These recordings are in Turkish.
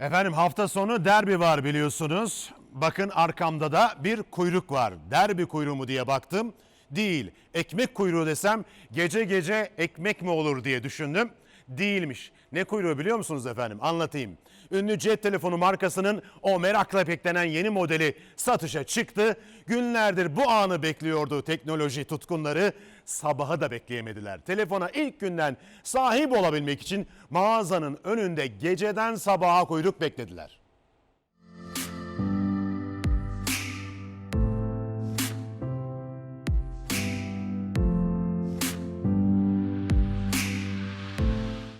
Efendim hafta sonu derbi var biliyorsunuz. Bakın arkamda da bir kuyruk var. Derbi kuyruğu mu diye baktım. Değil. Ekmek kuyruğu desem gece gece ekmek mi olur diye düşündüm. Değilmiş. Ne kuyruğu biliyor musunuz efendim? Anlatayım. Ünlü cep telefonu markasının o merakla beklenen yeni modeli satışa çıktı. Günlerdir bu anı bekliyordu teknoloji tutkunları. Sabahı da bekleyemediler. Telefona ilk günden sahip olabilmek için mağazanın önünde geceden sabaha kuyruk beklediler.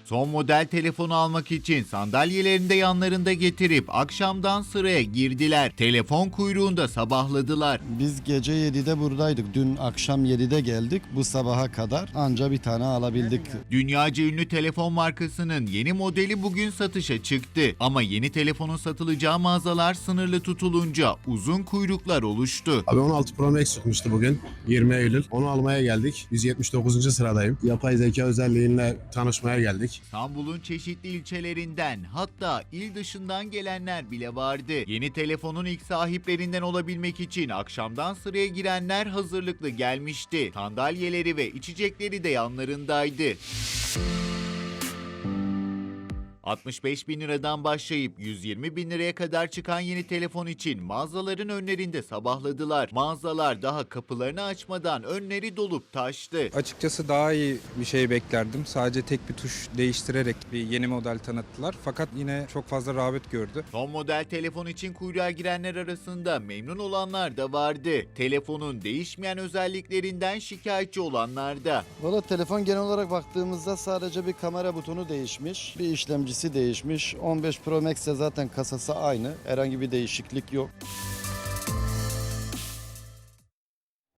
Son model telefonu almak için sandalyelerini de yanlarında getirip akşamdan sıraya girdiler. Telefon kuyruğunda sabahladılar. Biz gece 7'de buradaydık. Dün akşam 7'de geldik. Bu sabaha kadar anca bir tane alabildik. Dünyaca ünlü telefon markasının yeni modeli bugün satışa çıktı. Ama yeni telefonun satılacağı mağazalar sınırlı tutulunca uzun kuyruklar oluştu. Abi 16 Pro Max çıkmıştı bugün 20 Eylül. Onu almaya geldik. 179. sıradayım. Yapay zeka özelliğiyle tanışmaya geldik. İstanbul'un çeşitli ilçelerinden hatta il dışından gelenler bile vardı. Yeni telefonun ilk sahiplerinden olabilmek için akşamdan sıraya girenler hazırlıklı gelmişti. Sandalyeleri ve içecekleri de yanlarındaydı. 65 bin liradan başlayıp 120 bin liraya kadar çıkan yeni telefon için mağazaların önlerinde sabahladılar. Mağazalar daha kapılarını açmadan önleri dolup taştı. Açıkçası daha iyi bir şey beklerdim. Sadece tek bir tuş değiştirerek bir yeni model tanıttılar. Fakat yine çok fazla rağbet gördü. Son model telefon için kuyruğa girenler arasında memnun olanlar da vardı. Telefonun değişmeyen özelliklerinden şikayetçi olanlar da. Valla telefon genel olarak baktığımızda sadece bir kamera butonu değişmiş. Bir işlemcisi değişmiş. 15 Pro Max'te zaten kasası aynı. Herhangi bir değişiklik yok.